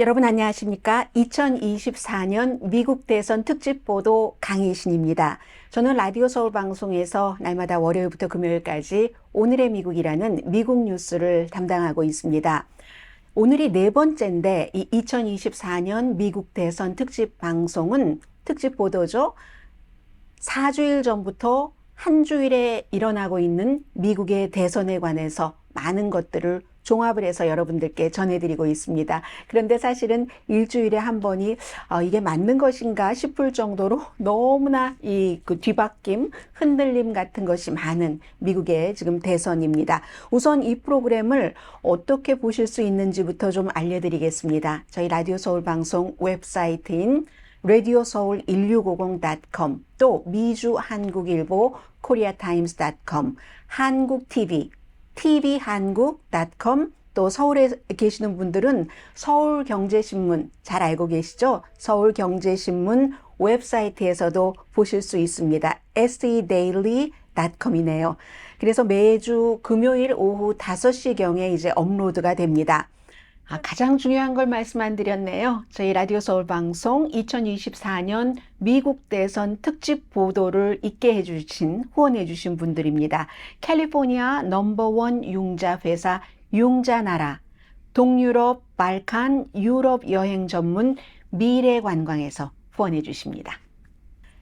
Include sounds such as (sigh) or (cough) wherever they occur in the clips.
여러분 안녕하십니까? 2024년 미국 대선 특집 보도 강희신입니다. 저는 라디오 서울 방송에서 날마다 월요일부터 금요일까지 오늘의 미국이라는 미국 뉴스를 담당하고 있습니다. 오늘이 네 번째인데 이 2024년 미국 대선 특집 방송은 특집 보도죠. 4주일 전부터 한 주일에 일어나고 있는 미국의 대선에 관해서 많은 것들을 종합을 해서 여러분들께 전해드리고 있습니다. 그런데 사실은 일주일에 한 번이 어, 이게 맞는 것인가 싶을 정도로 (laughs) 너무나 이 그 뒤바뀜, 흔들림 같은 것이 많은 미국의 지금 대선입니다. 우선 이 프로그램을 어떻게 보실 수 있는지부터 좀 알려드리겠습니다. 저희 라디오 서울 방송 웹사이트인 라디오 서울 1650.com 또 미주 한국일보 코리아타임스.com 한국 TV tv한국.com 또 서울에 계시는 분들은 서울경제신문 잘 알고 계시죠? 서울경제신문 웹사이트에서도 보실 수 있습니다. sedaily.com이네요. 그래서 매주 금요일 오후 5시경에 이제 업로드가 됩니다. 아, 가장 중요한 걸 말씀 안 드렸네요. 저희 라디오 서울 방송 2024년 미국 대선 특집 보도를 있게 해주신, 후원해주신 분들입니다. 캘리포니아 넘버원 융자 회사 융자나라, 동유럽, 발칸, 유럽 여행 전문 미래 관광에서 후원해 주십니다.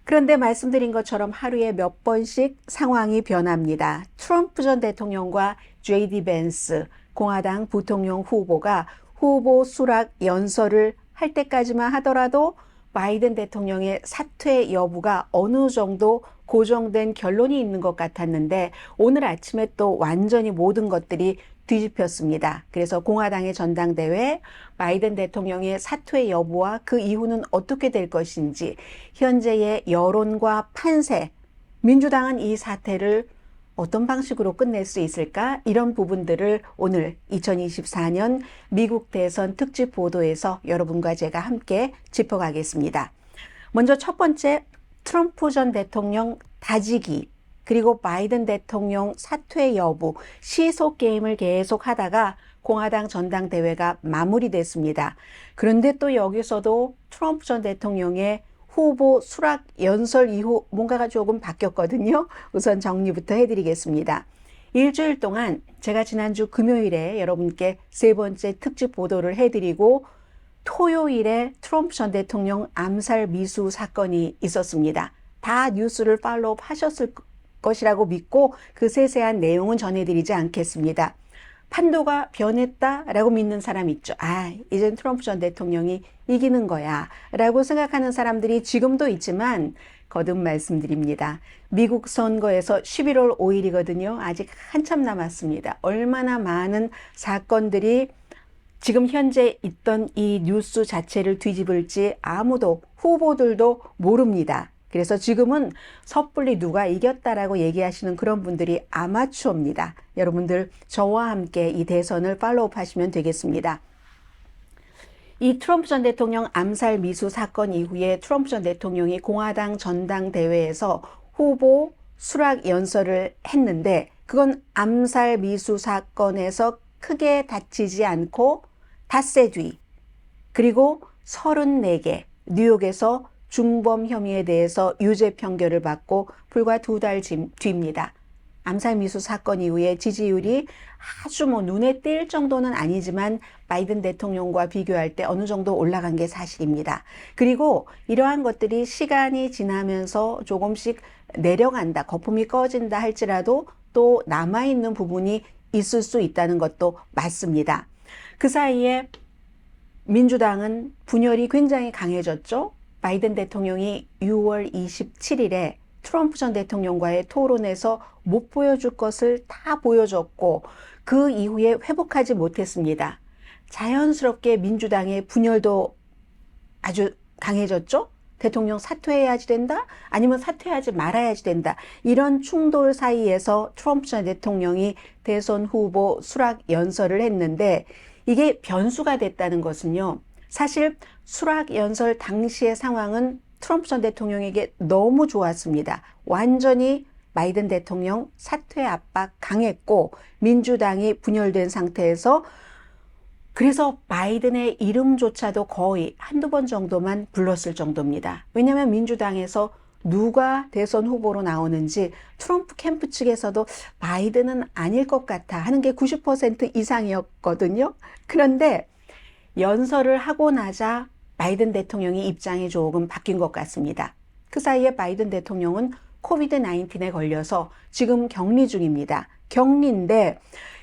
그런데 말씀드린 것처럼 하루에 몇 번씩 상황이 변합니다. 트럼프 전 대통령과 JD 벤스 공화당 부통령 후보가 후보 수락 연설을 할 때까지만 하더라도 바이든 대통령의 사퇴 여부가 어느 정도 고정된 결론이 있는 것 같았는데 오늘 아침에 또 완전히 모든 것들이 뒤집혔습니다. 그래서 공화당의 전당대회, 바이든 대통령의 사퇴 여부와 그 이후는 어떻게 될 것인지, 현재의 여론과 판세, 민주당은 이 사태를 어떤 방식으로 끝낼 수 있을까? 이런 부분들을 오늘 2024년 미국 대선 특집 보도에서 여러분과 제가 함께 짚어가겠습니다. 먼저 첫 번째, 트럼프 전 대통령 다지기, 그리고 바이든 대통령 사퇴 여부, 시속 게임을 계속 하다가 공화당 전당대회가 마무리됐습니다. 그런데 또 여기서도 트럼프 전 대통령의 후보 수락 연설 이후 뭔가가 조금 바뀌었거든요. 우선 정리부터 해드리겠습니다. 일주일 동안 제가 지난주 금요일에 여러분께 세 번째 특집 보도를 해드리고 토요일에 트럼프 전 대통령 암살 미수 사건이 있었습니다. 다 뉴스를 팔로우 하셨을 것이라고 믿고 그 세세한 내용은 전해드리지 않겠습니다. 판도가 변했다라고 믿는 사람 있죠. 아, 이젠 트럼프 전 대통령이 이기는 거야. 라고 생각하는 사람들이 지금도 있지만 거듭 말씀드립니다. 미국 선거에서 11월 5일이거든요. 아직 한참 남았습니다. 얼마나 많은 사건들이 지금 현재 있던 이 뉴스 자체를 뒤집을지 아무도 후보들도 모릅니다. 그래서 지금은 섣불리 누가 이겼다라고 얘기하시는 그런 분들이 아마추어입니다. 여러분들 저와 함께 이 대선을 팔로우업 하시면 되겠습니다. 이 트럼프 전 대통령 암살 미수 사건 이후에 트럼프 전 대통령이 공화당 전당대회에서 후보 수락 연설을 했는데 그건 암살 미수 사건에서 크게 다치지 않고 닷새 뒤 그리고 34개 뉴욕에서 중범 혐의에 대해서 유죄 판결을 받고 불과 두 달 뒤입니다. 암살 미수 사건 이후에 지지율이 아주 뭐 눈에 띌 정도는 아니지만 바이든 대통령과 비교할 때 어느 정도 올라간 게 사실입니다. 그리고 이러한 것들이 시간이 지나면서 조금씩 내려간다, 거품이 꺼진다 할지라도 또 남아있는 부분이 있을 수 있다는 것도 맞습니다. 그 사이에 민주당은 분열이 굉장히 강해졌죠. 바이든 대통령이 6월 27일에 트럼프 전 대통령과의 토론에서 못 보여줄 것을 다 보여줬고 그 이후에 회복하지 못했습니다. 자연스럽게 민주당의 분열도 아주 강해졌죠? 대통령 사퇴해야지 된다? 아니면 사퇴하지 말아야지 된다. 이런 충돌 사이에서 트럼프 전 대통령이 대선 후보 수락 연설을 했는데 이게 변수가 됐다는 것은요. 사실 수락 연설 당시의 상황은 트럼프 전 대통령에게 너무 좋았습니다. 완전히 바이든 대통령 사퇴 압박 강했고 민주당이 분열된 상태에서 그래서 바이든의 이름조차도 거의 한두 번 정도만 불렀을 정도입니다. 왜냐하면 민주당에서 누가 대선 후보로 나오는지 트럼프 캠프 측에서도 바이든은 아닐 것 같아 하는 게 90% 이상이었거든요. 그런데 연설을 하고 나자 바이든 대통령이 입장이 조금 바뀐 것 같습니다. 그 사이에 바이든 대통령은 코비드 19에 걸려서 지금 격리 중입니다. 격리인데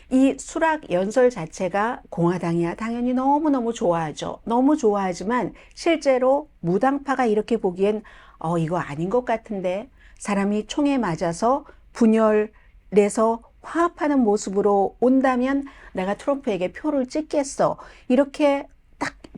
이 수락 연설 자체가 공화당이야 당연히 너무너무 좋아하죠. 너무 좋아하지만 실제로 무당파가 이렇게 보기엔 어 이거 아닌 것 같은데 사람이 총에 맞아서 분열내서 화합하는 모습으로 온다면 내가 트럼프에게 표를 찍겠어. 이렇게 딱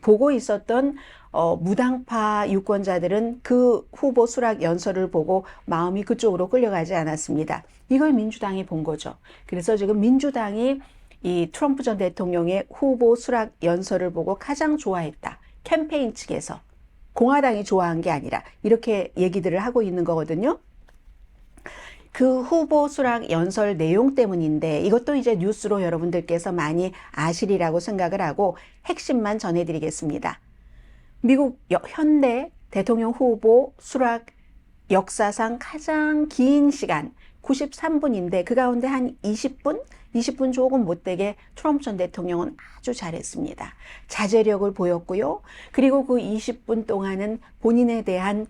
보고 있었던 어, 무당파 유권자들은 그 후보 수락 연설을 보고 마음이 그쪽으로 끌려가지 않았습니다. 이걸 민주당이 본 거죠. 그래서 지금 민주당이 이 트럼프 전 대통령의 후보 수락 연설을 보고 가장 좋아했다. 캠페인 측에서. 공화당이 좋아한 게 아니라 이렇게 얘기들을 하고 있는 거거든요. 그 후보 수락 연설 내용 때문인데 이것도 이제 뉴스로 여러분들께서 많이 아시리라고 생각을 하고 핵심만 전해드리겠습니다. 미국 현대 대통령 후보 수락 역사상 가장 긴 시간 93분인데 그 가운데 한 20분, 20분 조금 못되게 트럼프 전 대통령은 아주 잘했습니다. 자제력을 보였고요. 그리고 그 20분 동안은 본인에 대한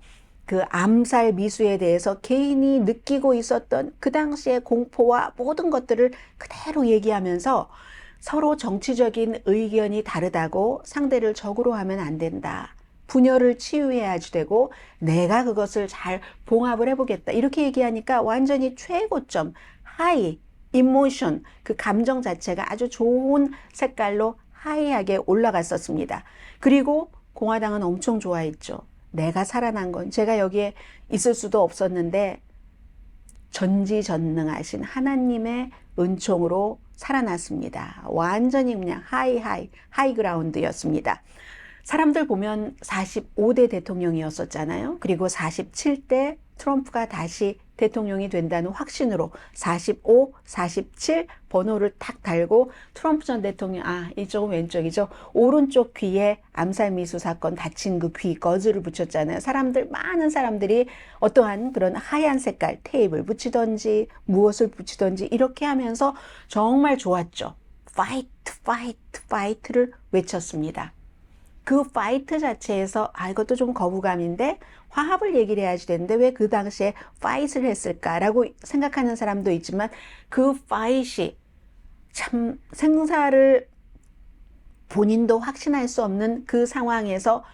그 암살 미수에 대해서 개인이 느끼고 있었던 그 당시의 공포와 모든 것들을 그대로 얘기하면서 서로 정치적인 의견이 다르다고 상대를 적으로 하면 안 된다. 분열을 치유해야지 되고 내가 그것을 잘 봉합을 해보겠다. 이렇게 얘기하니까 완전히 최고점, 하이, 이모션, 그 감정 자체가 아주 좋은 색깔로 하이하게 올라갔었습니다. 그리고 공화당은 엄청 좋아했죠. 내가 살아난 건 제가 여기에 있을 수도 없었는데 전지전능하신 하나님의 은총으로 살아났습니다. 완전히 그냥 하이 하이, 하이 그라운드였습니다. 사람들 보면 45대 대통령이었었잖아요. 그리고 47대 트럼프가 다시 대통령이 된다는 확신으로 45, 47 번호를 탁 달고 트럼프 전 대통령, 아, 이쪽은 왼쪽이죠. 오른쪽 귀에 암살 미수 사건 다친 그 귀 거즈를 붙였잖아요. 사람들, 많은 사람들이 어떠한 그런 하얀 색깔 테이프를 붙이던지 무엇을 붙이던지 이렇게 하면서 정말 좋았죠. 파이트, 파이트, 파이트를 외쳤습니다. 그 파이트 자체에서 아 이것도 좀 거부감인데 화합을 얘기를 해야지 되는데 왜 그 당시에 파이트를 했을까라고 생각하는 사람도 있지만 그 파이트이 참 생사를 본인도 확신할 수 없는 그 상황에서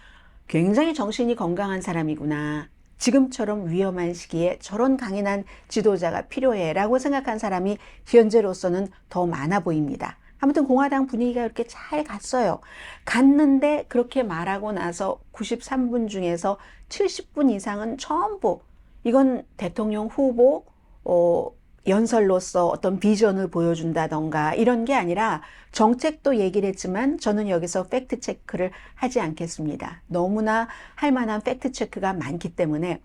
굉장히 정신이 건강한 사람이구나. 지금처럼 위험한 시기에 저런 강인한 지도자가 필요해라고 생각한 사람이 현재로서는 더 많아 보입니다. 아무튼 공화당 분위기가 이렇게 잘 갔어요. 갔는데 그렇게 말하고 나서 93분 중에서 70분 이상은 전부 이건 대통령 후보 어, 연설로서 어떤 비전을 보여준다던가 이런 게 아니라 정책도 얘기를 했지만 저는 여기서 팩트 체크를 하지 않겠습니다. 너무나 할 만한 팩트 체크가 많기 때문에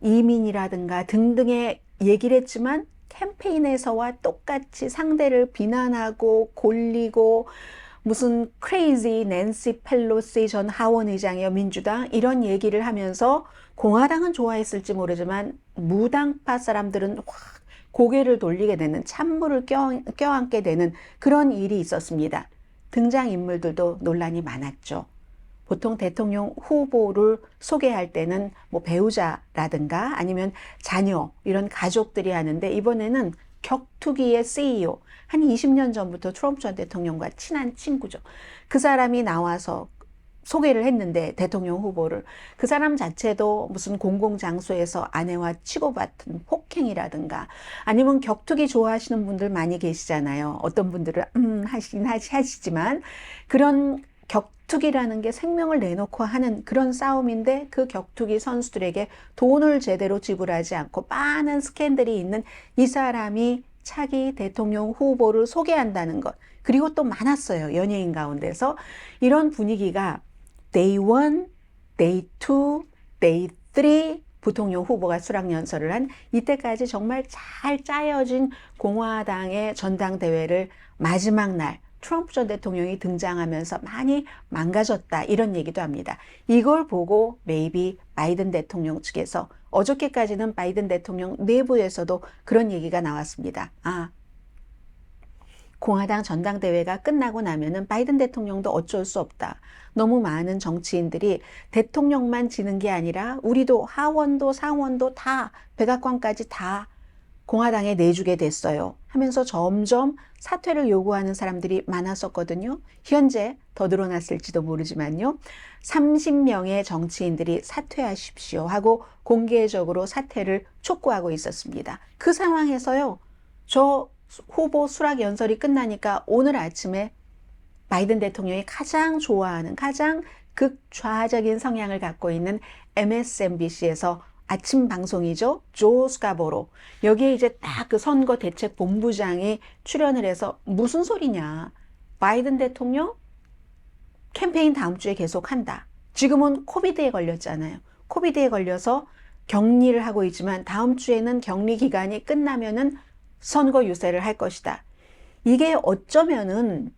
이민이라든가 등등의 얘기를 했지만 캠페인에서와 똑같이 상대를 비난하고 골리고 무슨 크레이지 낸시 펠로시 전 하원 의장이요 민주당 이런 얘기를 하면서 공화당은 좋아했을지 모르지만 무당파 사람들은 확 고개를 돌리게 되는 찬물을 껴, 껴안게 되는 그런 일이 있었습니다. 등장 인물들도 논란이 많았죠. 보통 대통령 후보를 소개할 때는 뭐 배우자라든가 아니면 자녀 이런 가족들이 하는데 이번에는 격투기의 CEO 한 20년 전부터 트럼프 전 대통령과 친한 친구죠. 그 사람이 나와서 소개를 했는데 대통령 후보를 그 사람 자체도 무슨 공공장소에서 아내와 치고받은 폭행이라든가 아니면 격투기 좋아하시는 분들 많이 계시잖아요. 어떤 분들은 음 하시긴 하시지만 그런 격투기라는 게 생명을 내놓고 하는 그런 싸움인데 그 격투기 선수들에게 돈을 제대로 지불하지 않고 많은 스캔들이 있는 이 사람이 차기 대통령 후보를 소개한다는 것. 그리고 또 많았어요. 연예인 가운데서. 이런 분위기가 day 1, day 2, day 3 부통령 후보가 수락연설을 한 이때까지 정말 잘 짜여진 공화당의 전당대회를 마지막 날 트럼프 전 대통령이 등장하면서 많이 망가졌다 이런 얘기도 합니다. 이걸 보고 maybe 바이든 대통령 측에서 어저께까지는 바이든 대통령 내부에서도 그런 얘기가 나왔습니다. 아, 공화당 전당대회가 끝나고 나면은 바이든 대통령도 어쩔 수 없다. 너무 많은 정치인들이 대통령만 지는 게 아니라 우리도 하원도 상원도 다 백악관까지 다 공화당에 내주게 됐어요. 하면서 점점 사퇴를 요구하는 사람들이 많았었거든요. 현재 더 늘어났을지도 모르지만요. 30명의 정치인들이 사퇴하십시오 하고 공개적으로 사퇴를 촉구하고 있었습니다. 그 상황에서요. 저 후보 수락 연설이 끝나니까 오늘 아침에 바이든 대통령이 가장 좋아하는 가장 극좌적인 성향을 갖고 있는 MSNBC에서 아침 방송이죠. 조 스카보로. 여기에 이제 딱 그 선거 대책 본부장이 출연을 해서 무슨 소리냐. 바이든 대통령 캠페인 다음 주에 계속 한다. 지금은 코비드에 걸렸잖아요. 코비드에 걸려서 격리를 하고 있지만 다음 주에는 격리 기간이 끝나면은 선거 유세를 할 것이다. 이게 어쩌면은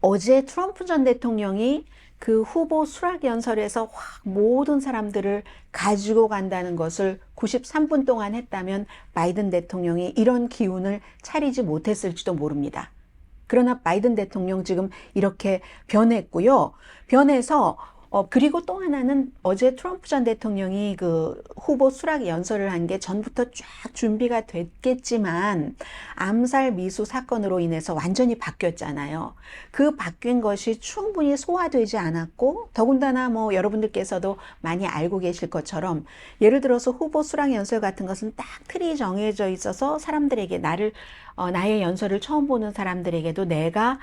어제 트럼프 전 대통령이 그 후보 수락 연설에서 확 모든 사람들을 가지고 간다는 것을 93분 동안 했다면 바이든 대통령이 이런 기운을 차리지 못했을지도 모릅니다. 그러나 바이든 대통령 지금 이렇게 변했고요. 변해서 어, 그리고 또 하나는 어제 트럼프 전 대통령이 그 후보 수락 연설을 한 게 전부터 쫙 준비가 됐겠지만 암살 미수 사건으로 인해서 완전히 바뀌었잖아요. 그 바뀐 것이 충분히 소화되지 않았고 더군다나 뭐 여러분들께서도 많이 알고 계실 것처럼 예를 들어서 후보 수락 연설 같은 것은 딱 틀이 정해져 있어서 사람들에게 나를 어, 나의 연설을 처음 보는 사람들에게도 내가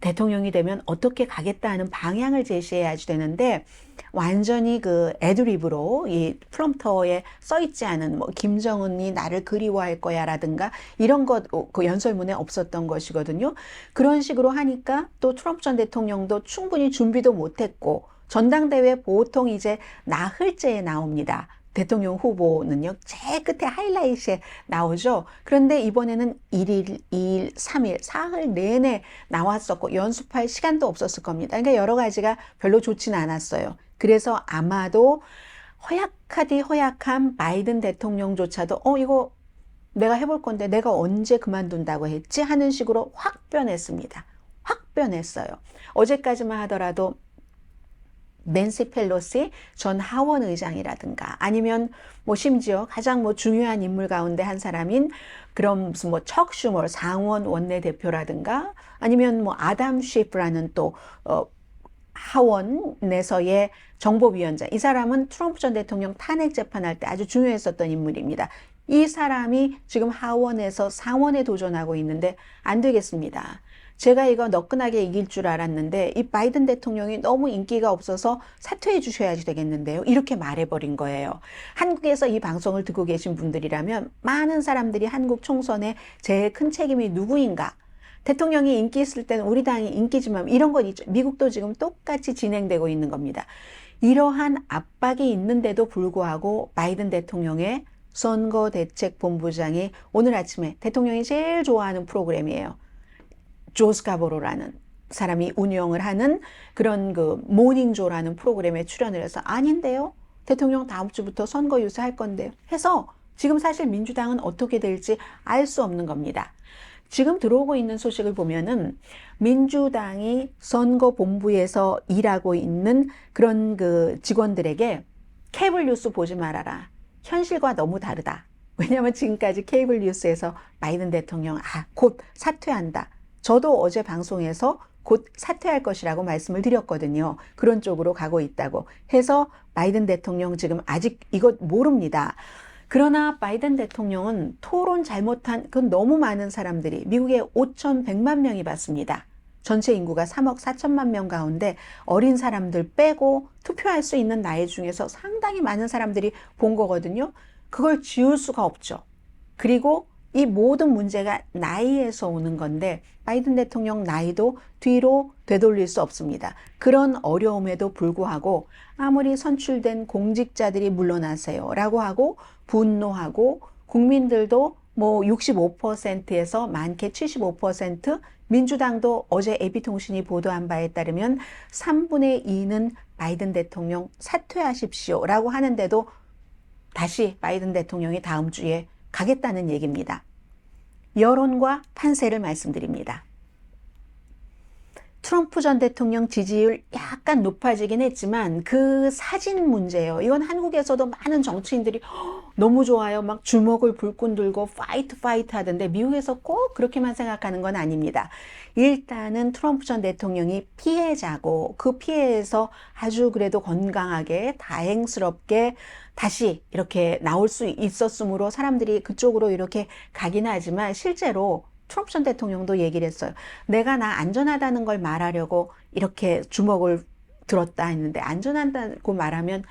대통령이 되면 어떻게 가겠다는 방향을 제시해야지 되는데 완전히 그 애드립으로 이 프롬프터에 써 있지 않은 뭐 김정은이 나를 그리워할 거야라든가 이런 것 그 연설문에 없었던 것이거든요. 그런 식으로 하니까 또 트럼프 전 대통령도 충분히 준비도 못했고 전당대회 보통 이제 나흘째에 나옵니다. 대통령 후보는요, 제일 끝에 하이라이트에 나오죠. 그런데 이번에는 1일, 2일, 3일, 사흘 내내 나왔었고, 연습할 시간도 없었을 겁니다. 그러니까 여러 가지가 별로 좋지는 않았어요. 그래서 아마도 허약하디 허약한 바이든 대통령조차도, 어, 이거 내가 해볼 건데 내가 언제 그만둔다고 했지? 하는 식으로 확 변했습니다. 확 변했어요. 어제까지만 하더라도 낸시 펠로시 전 하원 의장이라든가 아니면 뭐 심지어 가장 뭐 중요한 인물 가운데 한 사람인 그런 무슨 뭐 척 슈머 상원 원내 대표라든가 아니면 뭐 아담 쉐프라는 또 어, 하원에서의 정보위원장 이 사람은 트럼프 전 대통령 탄핵 재판할 때 아주 중요했었던 인물입니다. 이 사람이 지금 하원에서 상원에 도전하고 있는데 안 되겠습니다. 제가 이거 너끈하게 이길 줄 알았는데 이 바이든 대통령이 너무 인기가 없어서 사퇴해 주셔야지 되겠는데요. 이렇게 말해버린 거예요. 한국에서 이 방송을 듣고 계신 분들이라면 많은 사람들이 한국 총선에 제일 큰 책임이 누구인가? 대통령이 인기 있을 때는 우리 당이 인기지만 이런 건 있죠. 미국도 지금 똑같이 진행되고 있는 겁니다. 이러한 압박이 있는데도 불구하고 바이든 대통령의 선거 대책 본부장이 오늘 아침에 대통령이 제일 좋아하는 프로그램이에요. 조스카보로라는 사람이 운영을 하는 그런 그 모닝조라는 프로그램에 출연을 해서 아닌데요. 대통령 다음 주부터 선거 유세할 건데요. 해서 지금 사실 민주당은 어떻게 될지 알 수 없는 겁니다. 지금 들어오고 있는 소식을 보면은 민주당이 선거 본부에서 일하고 있는 그런 그 직원들에게 케이블 뉴스 보지 말아라. 현실과 너무 다르다. 왜냐하면 지금까지 케이블 뉴스에서 바이든 대통령 아, 곧 사퇴한다. 저도 어제 방송에서 곧 사퇴할 것이라고 말씀을 드렸거든요. 그런 쪽으로 가고 있다고 해서 바이든 대통령 지금 아직 이것 모릅니다. 그러나 바이든 대통령은 토론 잘못한 그 너무 많은 사람들이 미국에 5,100만 명이 봤습니다. 전체 인구가 3억 4천만 명 가운데 어린 사람들 빼고 투표할 수 있는 나이 중에서 상당히 많은 사람들이 본 거거든요. 그걸 지울 수가 없죠. 그리고 이 모든 문제가 나이에서 오는 건데 바이든 대통령 나이도 뒤로 되돌릴 수 없습니다. 그런 어려움에도 불구하고 아무리 선출된 공직자들이 물러나세요 라고 하고 분노하고 국민들도 뭐 65%에서 많게 75% 민주당도 어제 AP통신이 보도한 바에 따르면 3분의 2는 바이든 대통령 사퇴하십시오 라고 하는데도 다시 바이든 대통령이 다음 주에 가겠다는 얘기입니다. 여론과 판세를 말씀드립니다. 트럼프 전 대통령 지지율 약간 높아지긴 했지만 그 사진 문제예요. 이건 한국에서도 많은 정치인들이 너무 좋아요. 막 주먹을 불끈 들고 파이트 파이트 하던데 미국에서 꼭 그렇게만 생각하는 건 아닙니다. 일단은 트럼프 전 대통령이 피해자고 그 피해에서 아주 그래도 건강하게 다행스럽게 다시 이렇게 나올 수 있었으므로 사람들이 그쪽으로 이렇게 가긴 하지만 실제로 트럼프 전 대통령도 얘기를 했어요. 내가 나 안전하다는 걸 말하려고 이렇게 주먹을 들었다 했는데 안전하다고 말하면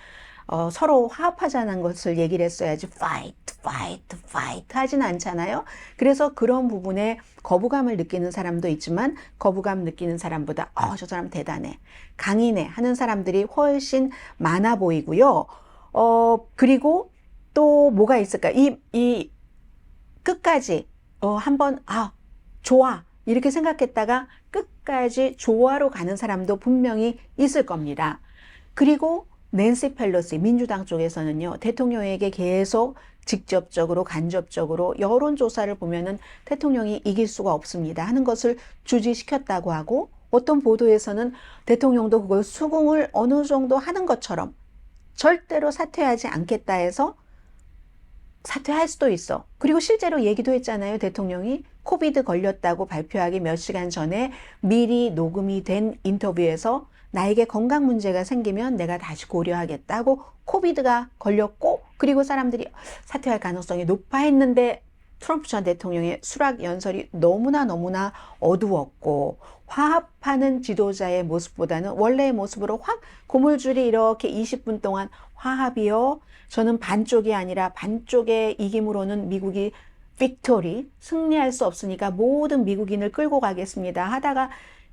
어, 서로 화합하자는 것을 얘기를 했어야지 fight, fight, fight 하진 않잖아요. 그래서 그런 부분에 거부감을 느끼는 사람도 있지만 거부감 느끼는 사람보다 어, 저 사람 대단해, 강인해 하는 사람들이 훨씬 많아 보이고요. 어, 그리고 또 뭐가 있을까? 이, 이 끝까지 어, 한번, 아, 좋아. 이렇게 생각했다가 끝까지 좋아로 가는 사람도 분명히 있을 겁니다. 그리고 낸시 펠로시 민주당 쪽에서는요, 대통령에게 계속 직접적으로, 간접적으로 여론조사를 보면은 대통령이 이길 수가 없습니다. 하는 것을 주지시켰다고 하고, 어떤 보도에서는 대통령도 그걸 수긍을 어느 정도 하는 것처럼 절대로 사퇴하지 않겠다 해서 사퇴할 수도 있어. 그리고 실제로 얘기도 했잖아요. 대통령이 코비드 걸렸다고 발표하기 몇 시간 전에 미리 녹음이 된 인터뷰에서 나에게 건강 문제가 생기면 내가 다시 고려하겠다고 코비드가 걸렸고 그리고 사람들이 사퇴할 가능성이 높아 했는데 트럼프 전 대통령의 수락 연설이 너무나 너무나 어두웠고 화합하는 지도자의 모습보다는 원래의 모습으로 확 고물줄이 이렇게 20분 동안 화합이요. 저는 반쪽이 아니라 반쪽의 이김으로는 미국이 빅토리 승리할 수 없으니까 모든 미국인을 끌고 가겠습니다. 하다가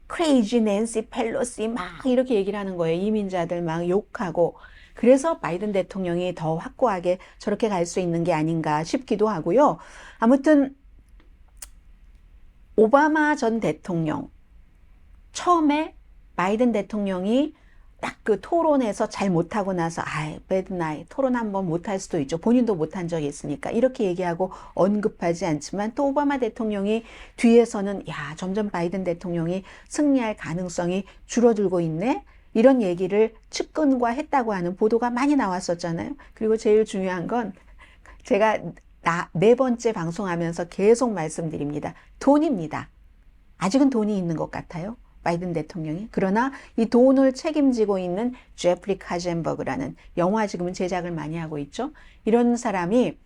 크레이지 낸시 펠로시 막 이렇게 얘기를 하는 거예요. 이민자들 막 욕하고 그래서 바이든 대통령이 더 확고하게 저렇게 갈 수 있는 게 아닌가 싶기도 하고요. 아무튼 오바마 전 대통령 처음에 바이든 대통령이 딱 그 토론에서 잘 못하고 나서 아이 배드나이 토론 한번 못할 수도 있죠. 본인도 못한 적이 있으니까 이렇게 얘기하고 언급하지 않지만 또 오바마 대통령이 뒤에서는 야 점점 바이든 대통령이 승리할 가능성이 줄어들고 있네. 이런 얘기를 측근과 했다고 하는 보도가 많이 나왔었잖아요. 그리고 제일 중요한 건 제가 나, 네 번째 방송하면서 계속 말씀드립니다. 돈입니다. 아직은 돈이 있는 것 같아요. 바이든 대통령이. 그러나 이 돈을 책임지고 있는 제프리 카젠버그라는 영화 지금은 제작을 많이 하고 있죠. 이런 사람이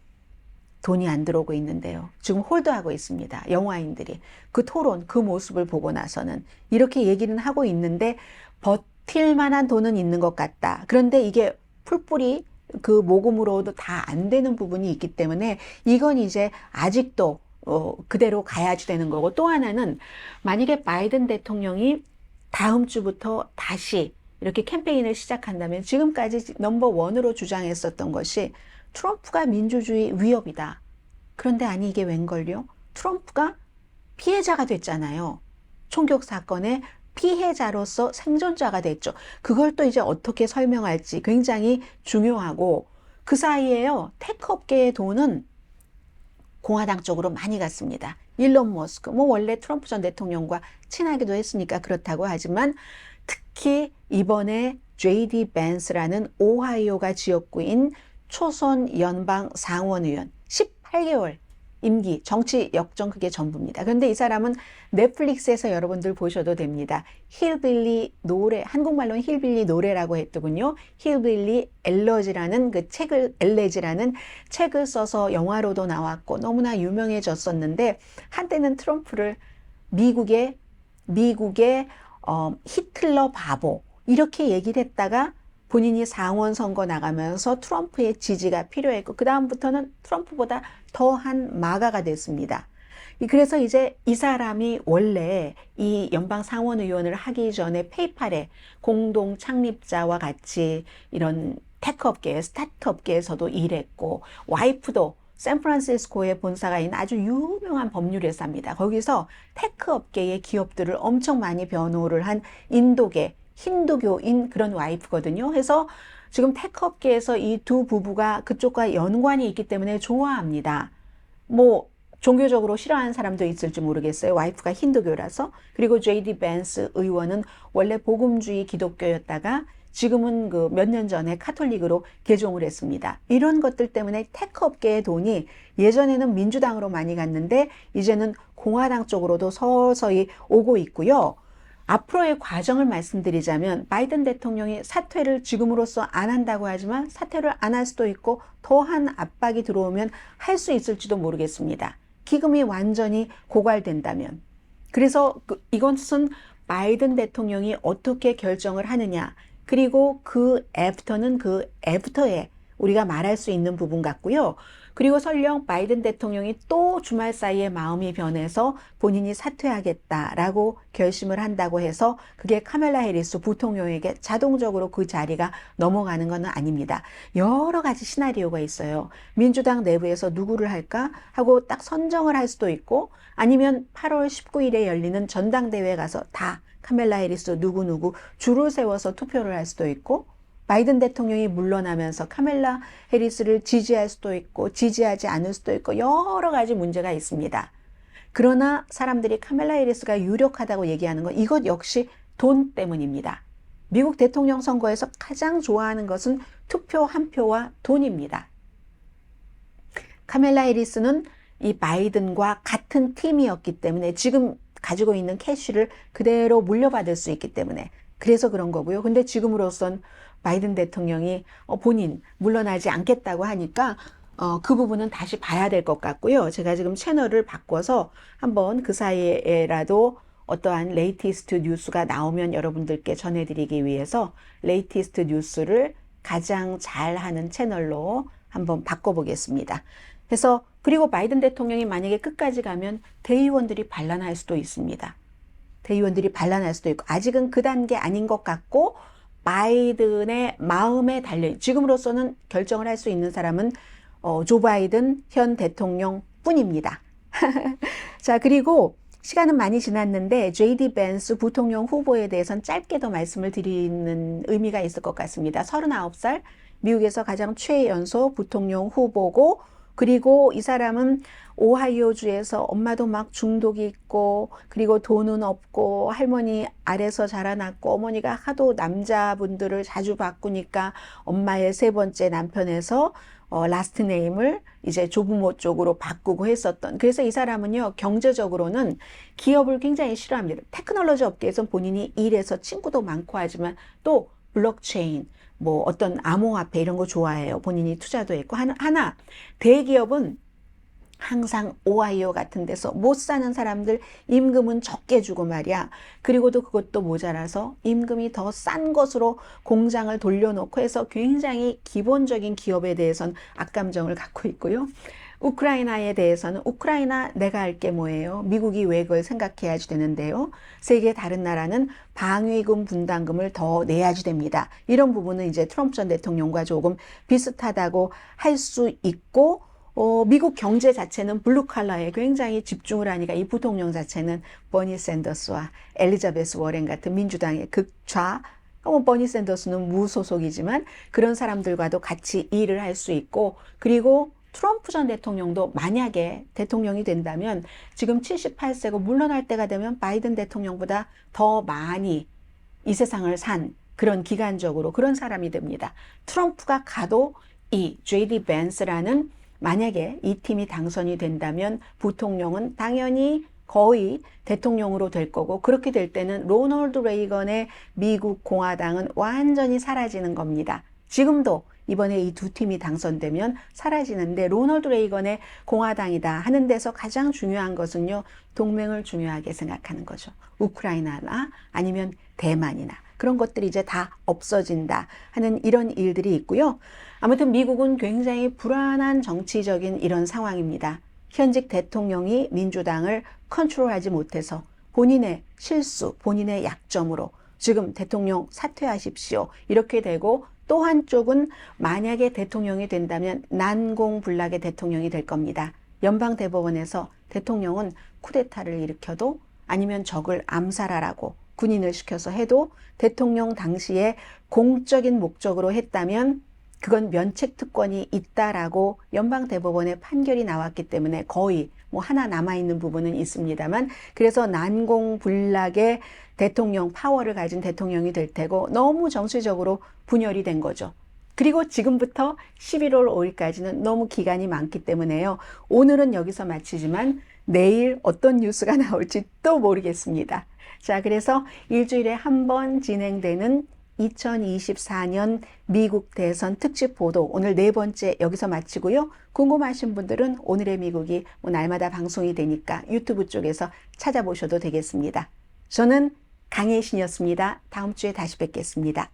돈이 안 들어오고 있는데요. 지금 홀드하고 있습니다. 영화인들이. 그 토론, 그 모습을 보고 나서는 이렇게 얘기는 하고 있는데 버 틸 만한 돈은 있는 것 같다. 그런데 이게 풀뿌리 그 모금으로도 다 안 되는 부분이 있기 때문에 이건 이제 아직도 어, 그대로 가야지 되는 거고 또 하나는 만약에 바이든 대통령이 다음 주부터 다시 이렇게 캠페인을 시작한다면 지금까지 넘버 원으로 주장했었던 것이 트럼프가 민주주의 위협이다. 그런데 아니 이게 웬걸요? 트럼프가 피해자가 됐잖아요. 총격 사건의 피해자로서 생존자가 됐죠. 그걸 또 이제 어떻게 설명할지 굉장히 중요하고 그 사이에요. 테크 업계의 돈은 공화당 쪽으로 많이 갔습니다. 일론 머스크, 뭐 원래 트럼프 전 대통령과 친하기도 했으니까 그렇다고 하지만 특히 이번에 JD 벤스라는 오하이오가 지역구인 초선 연방 상원의원 18개월 임기, 정치 역정 그게 전부입니다. 그런데 이 사람은 넷플릭스에서 여러분들 보셔도 됩니다. 힐빌리 노래, 한국말로는 힐빌리 노래라고 했더군요. 힐빌리 엘러지라는 그 책을, 엘레지라는 책을 써서 영화로도 나왔고 너무나 유명해졌었는데 한때는 트럼프를 미국의, 미국의 어, 히틀러 바보 이렇게 얘기를 했다가 본인이 상원 선거 나가면서 트럼프의 지지가 필요했고 그 다음부터는 트럼프보다 더한 마가가 됐습니다. 그래서 이제 이 사람이 원래 이 연방 상원 의원을 하기 전에 페이팔의 공동 창립자와 같이 이런 테크 업계, 스타트 업계에서도 일했고 와이프도 샌프란시스코에 본사가 있는 아주 유명한 법률 회사입니다. 거기서 테크 업계의 기업들을 엄청 많이 변호를 한 인도계, 힌두교인 그런 와이프거든요. 해서 지금 테크 업계에서 이 두 부부가 그쪽과 연관이 있기 때문에 좋아합니다. 뭐 종교적으로 싫어하는 사람도 있을지 모르겠어요. 와이프가 힌두교라서. 그리고 JD 벤스 의원은 원래 복음주의 기독교였다가 지금은 그 몇 년 전에 카톨릭으로 개종을 했습니다. 이런 것들 때문에 테크 업계의 돈이 예전에는 민주당으로 많이 갔는데 이제는 공화당 쪽으로도 서서히 오고 있고요. 앞으로의 과정을 말씀드리자면 바이든 대통령이 사퇴를 지금으로서 안 한다고 하지만 사퇴를 안 할 수도 있고 더한 압박이 들어오면 할 수 있을지도 모르겠습니다. 기금이 완전히 고갈된다면. 그래서 그 이것은 바이든 대통령이 어떻게 결정을 하느냐. 그리고 그 애프터는 그 애프터에 우리가 말할 수 있는 부분 같고요. 그리고 설령 바이든 대통령이 또 주말 사이에 마음이 변해서 본인이 사퇴하겠다라고 결심을 한다고 해서 그게 카멜라 해리스 부통령에게 자동적으로 그 자리가 넘어가는 것은 아닙니다. 여러 가지 시나리오가 있어요. 민주당 내부에서 누구를 할까 하고 딱 선정을 할 수도 있고 아니면 8월 19일에 열리는 전당대회에 가서 다 카멜라 해리스 누구누구 줄을 세워서 투표를 할 수도 있고 바이든 대통령이 물러나면서 카멜라 해리스를 지지할 수도 있고 지지하지 않을 수도 있고 여러 가지 문제가 있습니다. 그러나 사람들이 카멜라 해리스가 유력하다고 얘기하는 건 이것 역시 돈 때문입니다. 미국 대통령 선거에서 가장 좋아하는 것은 투표 한 표와 돈입니다. 카멜라 해리스는 이 바이든과 같은 팀이었기 때문에 지금 가지고 있는 캐시를 그대로 물려받을 수 있기 때문에 그래서 그런 거고요. 근데 지금으로선 바이든 대통령이 어, 본인 물러나지 않겠다고 하니까 어, 그 부분은 다시 봐야 될 것 같고요. 제가 지금 채널을 바꿔서 한번 그 사이에라도 어떠한 레이티스트 뉴스가 나오면 여러분들께 전해드리기 위해서 레이티스트 뉴스를 가장 잘하는 채널로 한번 바꿔보겠습니다. 그래서 그리고 바이든 대통령이 만약에 끝까지 가면 대의원들이 반란할 수도 있습니다. 대의원들이 반란할 수도 있고 아직은 그 단계 아닌 것 같고 바이든의 마음에 달려 지금으로서는 결정을 할 수 있는 사람은 어, 조 바이든 현 대통령 뿐입니다. (laughs) 자 그리고 시간은 많이 지났는데 JD 벤스 부통령 후보에 대해서는 짧게 더 말씀을 드리는 의미가 있을 것 같습니다. 39살 미국에서 가장 최연소 부통령 후보고 그리고 이 사람은 오하이오주에서 엄마도 막 중독이 있고 그리고 돈은 없고 할머니 아래서 자라났고 어머니가 하도 남자분들을 자주 바꾸니까 엄마의 세 번째 남편에서 어, 라스트 네임을 이제 조부모 쪽으로 바꾸고 했었던. 그래서 이 사람은요, 경제적으로는 기업을 굉장히 싫어합니다. 테크놀로지 업계에서 본인이 일해서 친구도 많고 하지만 또 블록체인, 뭐 어떤 암호화폐 이런 거 좋아해요. 본인이 투자도 했고. 하나, 대기업은 항상 오하이오 같은 데서 못 사는 사람들 임금은 적게 주고 말이야. 그리고도 그것도 모자라서 임금이 더 싼 것으로 공장을 돌려놓고 해서 굉장히 기본적인 기업에 대해서는 악감정을 (laughs) 갖고 있고요. 우크라이나에 대해서는 우크라이나 내가 할 게 뭐예요? 미국이 왜 그걸 생각해야지 되는데요. 세계 다른 나라는 방위금 분담금을 더 내야지 됩니다. 이런 부분은 이제 트럼프 전 대통령과 조금 비슷하다고 할 수 있고 어, 미국 경제 자체는 블루 칼라에 굉장히 집중을 하니까 이 부통령 자체는 버니 샌더스와 엘리자베스 워렌 같은 민주당의 극좌 어, 버니 샌더스는 무소속이지만 그런 사람들과도 같이 일을 할 수 있고 그리고 트럼프 전 대통령도 만약에 대통령이 된다면 지금 78세고 물러날 때가 되면 바이든 대통령보다 더 많이 이 세상을 산 그런 기간적으로 그런 사람이 됩니다. 트럼프가 가도 이 JD 벤스라는 만약에 이 팀이 당선이 된다면 부통령은 당연히 거의 대통령으로 될 거고 그렇게 될 때는 로널드 레이건의 미국 공화당은 완전히 사라지는 겁니다. 지금도 이번에 이 두 팀이 당선되면 사라지는데 로널드 레이건의 공화당이다 하는 데서 가장 중요한 것은요 동맹을 중요하게 생각하는 거죠. 우크라이나나 아니면 대만이나 그런 것들이 이제 다 없어진다 하는 이런 일들이 있고요. 아무튼 미국은 굉장히 불안한 정치적인 이런 상황입니다. 현직 대통령이 민주당을 컨트롤하지 못해서 본인의 실수, 본인의 약점으로 지금 대통령 사퇴하십시오. 이렇게 되고 또 한쪽은 만약에 대통령이 된다면 난공불락의 대통령이 될 겁니다. 연방 대법원에서 대통령은 쿠데타를 일으켜도 아니면 적을 암살하라고 군인을 시켜서 해도 대통령 당시에 공적인 목적으로 했다면 그건 면책 특권이 있다라고 연방 대법원의 판결이 나왔기 때문에 거의 뭐 하나 남아 있는 부분은 있습니다만 그래서 난공불락의 대통령 파워를 가진 대통령이 될 테고 너무 정치적으로 분열이 된 거죠. 그리고 지금부터 11월 5일까지는 너무 기간이 많기 때문에요. 오늘은 여기서 마치지만 내일 어떤 뉴스가 (laughs) 나올지 또 모르겠습니다. 자, 그래서 일주일에 한 번 진행되는 2024년 미국 대선 특집 보도 오늘 네 번째 여기서 마치고요. 궁금하신 분들은 오늘의 미국이 뭐 날마다 방송이 되니까 유튜브 쪽에서 찾아보셔도 되겠습니다. 저는 강혜신이었습니다. 다음 주에 다시 뵙겠습니다.